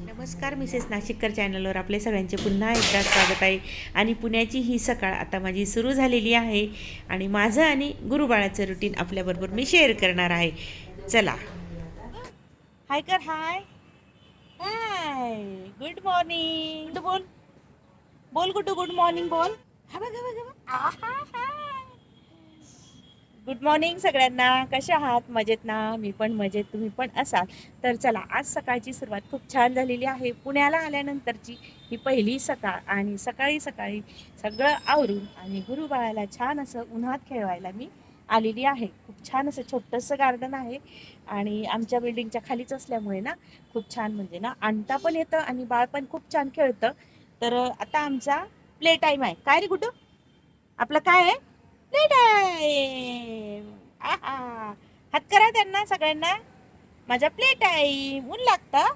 नमस्कार मिसेस नाशिककर चॅनलवर आपले सगळ्यांचे पुन्हा एकदा स्वागत आहे. आणि पुण्याची ही सकाळ आता माझी सुरू झालेली आहे आणि माझं आणि गुरुबाळाचं रुटीन आपल्याबरोबर मी शेअर करणार आहे. चला. हाय कर हाय हाय गुड मॉर्निंग बोल? बोल गुड्डू गुड मॉर्निंग बोल. हा बघ बघ. गुड मॉर्निंग सगळ्यांना. कशा आहात? मजेत ना? मी पण मजेत. तुम्ही पण असाल? तर चला आज सकाळची सुरुवात खूप छान झालेली आहे. पुण्याला आल्यानंतरची ही पहिली सकाळ आणि सकाळी सकाळी सगळं आवरून आणि गुरुबाळाला छान असं उन्हात खेळवायला मी आलेली आहे. खूप छान असं छोटंसं गार्डन आहे आणि आमच्या बिल्डिंगच्या खालीच असल्यामुळे ना खूप छान म्हणजे ना आणता पण येतं आणि बाळ पण खूप छान खेळतं. तर आता आमचा प्ले टाईम आहे. काय रे कुठं? आपलं काय आहे? प्ले टाईम हात करा त्यांना सगळ्यांना. माझा प्ले टाईम ऊन लागतं.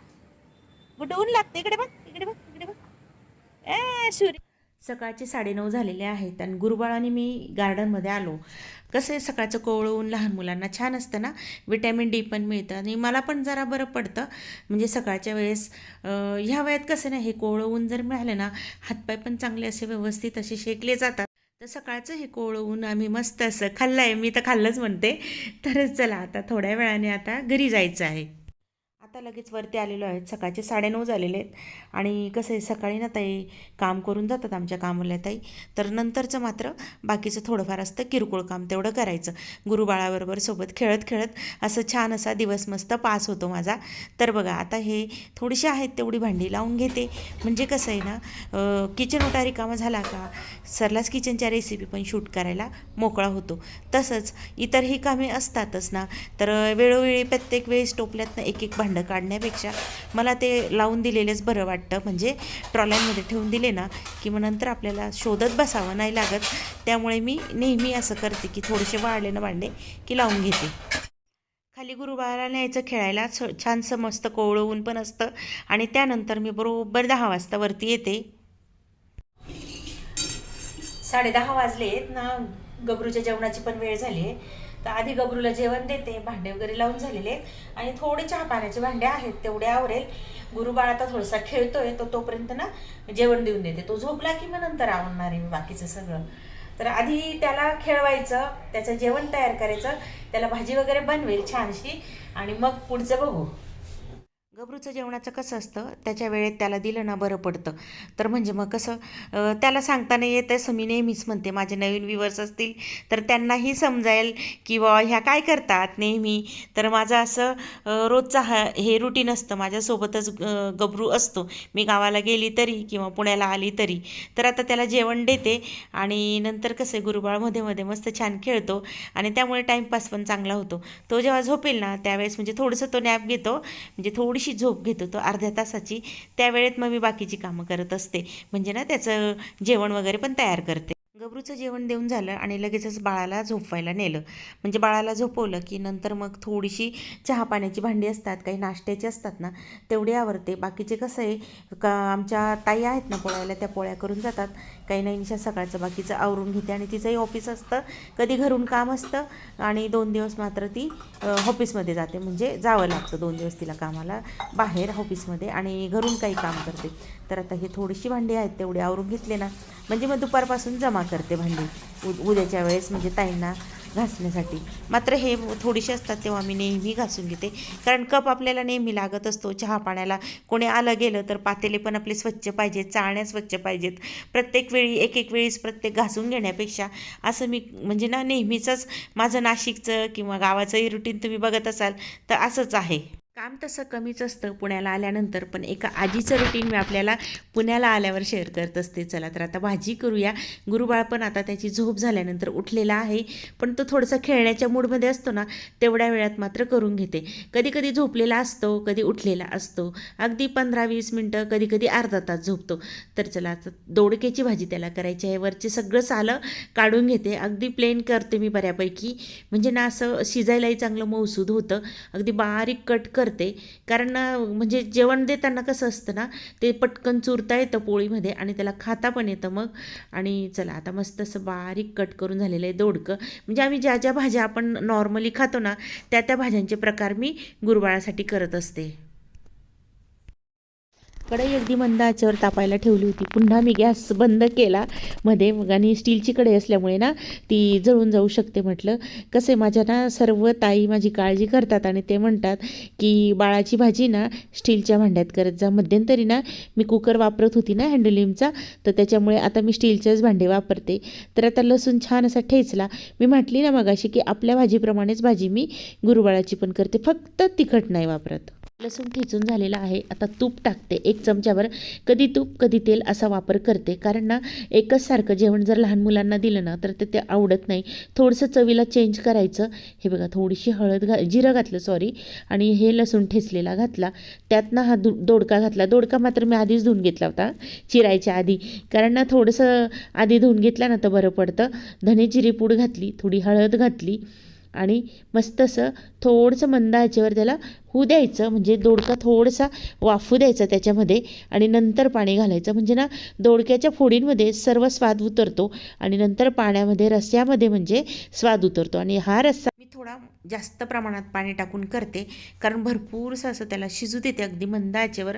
कुठं ऊन लागतं? इकडे बघ इकडे बघ इकडे बघ. ए, सूर्य. सकाळचे साडेनऊ झालेले आहेत आणि गुरुबाळाने मी गार्डनमध्ये आलो. कसं आहे सकाळचं कोवळं ऊन लहान मुलांना छान असतं ना? विटॅमिन डी पण मिळतं आणि मला पण जरा बरं पडतं. म्हणजे सकाळच्या वेळेस ह्या वयात कसं ना हे कोवळं ऊन जर मिळालं ना हातपाय पण चांगले असे व्यवस्थित असे शेकले जातात. तर सकाळचं हे कोळवून आम्ही मस्त असं खाल्लं आहे मी तर खाल्लंच म्हणते. तर चला आता थोड्या वेळाने आता घरी जायचं आहे. आता लगेच वरती आलेलो आहेत. सकाळचे साडेनऊ झालेले आहेत. आणि कसं आहे सकाळी ना ताई काम करून जातात आमच्या कामाला ताई. तर नंतरचं मात्र बाकीचं थोडंफार असतं किरकोळ काम तेवढं करायचं. गुरुबाळाबरोबर सोबत खेळत खेळत असं छान असा दिवस मस्त पास होतो माझा. तर बघा आता हे थोडीशी आहेत तेवढी भांडी लावून घेते. म्हणजे कसं आहे ना किचन ओटा रिकामा झाला का सरलाच किचनच्या रेसिपी पण शूट करायला मोकळा होतो. तसंच इतरही कामे असतातच ना तर वेळोवेळी प्रत्येक वेळेस टोपल्यातनं एक एक भांडं काढण्यापेक्षा मला ते लावून दिलेलेच बरं वाटतं. म्हणजे ट्रॉल्यांमध्ये ठेवून दिले ना की मग नंतर आपल्याला शोधत बसावं नाही लागत. त्यामुळे मी नेहमी असं करते की थोडेसे वाळले ना भांडे की लावून घेते. खाली गुरुबाळाला न्यायचं खेळायला छ छानसं मस्त कोवळं ऊन पण असतं आणि त्यानंतर मी बरोबर दहा वाजता वरती येते. साडे दहा वाजलेत ना गबरूच्या जेवणाची पण वेळ झाली आहे. तर आधी गबरूला जेवण देते भांडे वगैरे लावून झालेले आहेत. आणि थोडे चहा पाण्याचे भांडे आहेत तेवढे आवरेल. गुरुबाळ आता थोडासा खेळतोय तो तोपर्यंत ना जेवण देऊन देते. तो झोपला की मग नंतर आवडणार आहे मी बाकीचं सगळं. तर आधी त्याला खेळवायचं त्याचं जेवण तयार करायचं त्याला भाजी वगैरे बनवेल छानशी. आणि मग पुढचं बघू. गबरूचं जेवणाचं कसं असतं? त्याच्या वेळेत त्याला दिलं ना बरं पडतं. तर म्हणजे मग कसं? त्याला सांगता नाही येत असं मी नेहमीच म्हणते माझे नवीन व्ह्युअर्स असतील तर त्यांनाही समजायल की बा ह्या काय करतात नेहमी? तर माझं असं रोजचा हा हे रुटीन असतं. माझ्यासोबतच गबरू असतो. मी गावाला गेली तरी किंवा पुण्याला आली तरी. तर आता त्याला जेवण देते आणि नंतर कसं गुरुबाळमध्ये मध्ये मस्त छान खेळतो आणि त्यामुळे टाईमपास पण चांगला होतो. तो जेव्हा झोपेल ना त्यावेळेस म्हणजे थोडंसं तो नॅप घेतो. म्हणजे थोडीशी झोप घेतो तो अर्ध्या तासाची. त्यावेळेत मग मी बाकीची कामं करत असते. म्हणजे ना त्याचं जेवण वगैरे पण तयार करते. गबरूचं जेवण देऊन झालं आणि लगेचच बाळाला झोपवायला नेलं. म्हणजे बाळाला झोपवलं की नंतर मग थोडीशी चहा पाण्याची भांडी असतात काही नाश्त्याची असतात ना तेवढे आवरते. बाकीचे कसं आहे का आमच्या ताई आहेत ना पोळ्याला त्या पोळ्या करून जातात. काही नाही निशा सकाळचं बाकीचं आवरून घेते आणि तिचंही ऑफिस असतं. कधी घरून काम असतं आणि दोन दिवस मात्र ती ऑफिसमध्ये जाते. म्हणजे जावं लागतं दोन दिवस तिला कामाला बाहेर ऑफिसमध्ये आणि घरून काही काम करते. तर आता हे थोडीशी भांडी आहेत तेवढी आवरून घेतले ना. म्हणजे मग दुपारपासून जमा करते भांडी. उ उद्याच्या वेळेस म्हणजे ताईंना घासण्यासाठी. मात्र हे थोडीशी असतात तेव्हा मी नेहमी घासून घेते. कारण कप आपल्याला नेहमी लागत असतो. चहा पाण्याला कोणी आलं गेलं तर पातेले पण आपले स्वच्छ पाहिजेत चाळण्या स्वच्छ पाहिजेत. प्रत्येक वेळी एक एक वेळीस प्रत्येक घासून घेण्यापेक्षा असं मी म्हणजे ना नेहमीचंच माझं नाशिकचं किंवा गावाचंही रुटीन तुम्ही बघत असाल तर असंच आहे. काम तसं कमीच असतं पुण्याला आल्यानंतर पण एका आजीचं रुटीन मी आपल्याला पुण्याला आल्यावर शेअर करत असते. चला तर आता भाजी करूया. गुरुबाळ पण आता त्याची झोप झाल्यानंतर उठलेला आहे. पण तो थोडासा खेळण्याच्या मूडमध्ये असतो ना तेवढ्या वेळात मात्र करून घेते. कधी कधी झोपलेला असतो कधी उठलेला असतो. अगदी पंधरा वीस मिनटं कधी कधी अर्धा तास झोपतो. तर चला आता दोडक्याची भाजी त्याला करायची आहे. वरचे सगळं सालं काढून घेते. अगदी प्लेन करते मी बऱ्यापैकी. म्हणजे ना असं शिजायलाही चांगलं मौसूद होतं. अगदी बारीक कट कर करते. कारण म्हणजे जेवण देताना कसं असतं ना ते पटकन चुरता येतं पोळीमध्ये आणि त्याला खाता पण येतं मग. आणि चला आता मस्त असं बारीक कट करून झालेलं आहे दोडकं. म्हणजे आम्ही ज्या ज्या भाज्या आपण नॉर्मली खातो ना त्या त्या भाज्यांचे प्रकार मी गुरबाळासाठी करत असते. कढई अगदी मंद आचेवर तापायला ठेवली होती. पुन्हा मी गॅस बंद केला. मध्ये मग आणि स्टीलची कढई असल्यामुळे ना ती जळून जाऊ शकते म्हटलं. कसं आहे माझ्या ना सर्व ताई माझी काळजी करतात आणि ते म्हणतात की बाळाची भाजी ना स्टीलच्या भांड्यात करत जा. मध्यंतरी ना मी कुकर वापरत होती ना हँडलिमचा तर त्याच्यामुळे आता मी स्टीलचेच भांडे वापरते. तर आता लसूण छान असा ठेचला. मी म्हटली ना मगाशी की आपल्या भाजीप्रमाणेच भाजी मी गुरुबाळाची पण करते. फक्त तिखट नाही वापरत. लसूण ठेचून झालेला आहे. आता तूप टाकते. एक चमच्यावर कधी तूप कधी तेल असा वापर करते. कारण ना एकच सारखं जेवण जर लहान मुलांना दिलं ना तर ते ते आवडत नाही. थोडंसं चवीला चेंज करायचं. हे बघा थोडीशी हळद घा जिरं घातलं सॉरी आणि हे लसूण ठेचलेला घातला. त्यातनं हा दु दोडका घातला. दोडका मात्र मी आधीच धुवून घेतला होता चिरायच्या आधी. कारण ना थोडंसं आधी धुवून घेतला ना तर बरं पडतं. धने जिरी पूड घातली थोडी हळद घातली. आणि मस्त असं थोडंसं मंद ह्याच्यावर त्याला होऊ द्यायचं म्हणजे दोडका थोडासा वाफू द्यायचा त्याच्यामध्ये आणि नंतर पाणी घालायचं. म्हणजे ना दोडक्याच्या फोडींमध्ये सर्व स्वाद उतरतो आणि नंतर पाण्यामध्ये रस्स्यामध्ये म्हणजे स्वाद उतरतो. आणि हा रस्सा मी थोडा जास्त प्रमाणात पाणी टाकून करते. कारण भरपूरसं असं त्याला शिजू देते. अगदी मंद आचेवर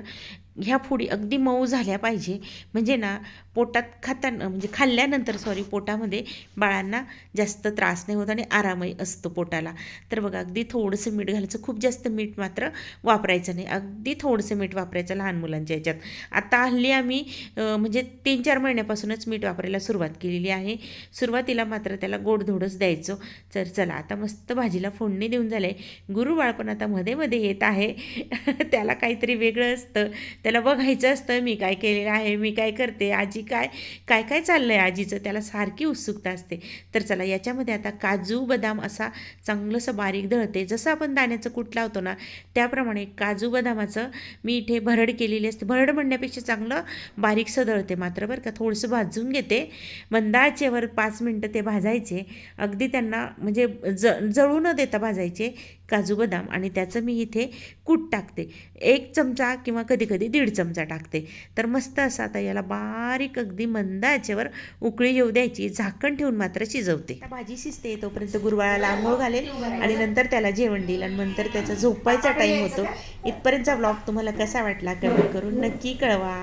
ह्या फोडी अगदी मऊ झाल्या पाहिजे. म्हणजे ना पोटात खाताना म्हणजे खाल्ल्यानंतर सॉरी पोटामध्ये बाळांना जास्त त्रास नाही होत आणि आरामही असतो पोटाला. तर बघा अगदी थोडंसं मीठ घालायचं. खूप जास्त मीठ मात्र वापरायचं नाही. अगदी थोडंसं मीठ वापरायचं लहान मुलांच्या याच्यात आता हल्ली आम्ही म्हणजे तीन चार महिन्यापासूनच मीठ वापरायला सुरुवात केलेली आहे. सुरुवातीला मात्र त्याला गोडधोडच द्यायचो. तर चला आता मस्त भाजीला फोडणी देऊन झाले. गुरु बाळपण आता मध्ये मध्ये येत आहे. त्याला काहीतरी वेगळं असतं. त्याला बघायचं असतं मी काय केलेलं आहे मी काय करते आजी काय काय काय चाललं आहे आजीचं? त्याला सारखी उत्सुकता असते. तर चला याच्यामध्ये आता काजू बदाम असा चांगलंसं बारीक दळते. जसं आपण दाण्याचं कूट लावतो ना त्याप्रमाणे काजू बदामाचं मी इथे भरड केलेली असते. भरड म्हणण्यापेक्षा चांगलं बारीकसं दळते मात्र बरं का थोडंसं भाजून घेते. मंदाचेवर पाच मिनटं ते भाजायचे. अगदी त्यांना म्हणजे ज जळू न देता भाजायचे काजू बदाम आणि त्याचं मी इथे कूट टाकते. एक चमचा किंवा कधी कधी दीड चमचा टाकते. तर मस्त असं आता याला बारीक अगदी मंद आचेवर उकळी येऊ द्यायची. झाकण ठेवून मात्र शिजवते. आता भाजी शिजते. तोपर्यंत गुरुवाळाला आंघोळ घालेल आणि नंतर त्याला जेवण देईल आणि नंतर त्याचा झोपायचा टाईम होतो. इथपर्यंतचा ब्लॉग तुम्हाला कसा वाटला? कमेंट करून नक्की कळवा.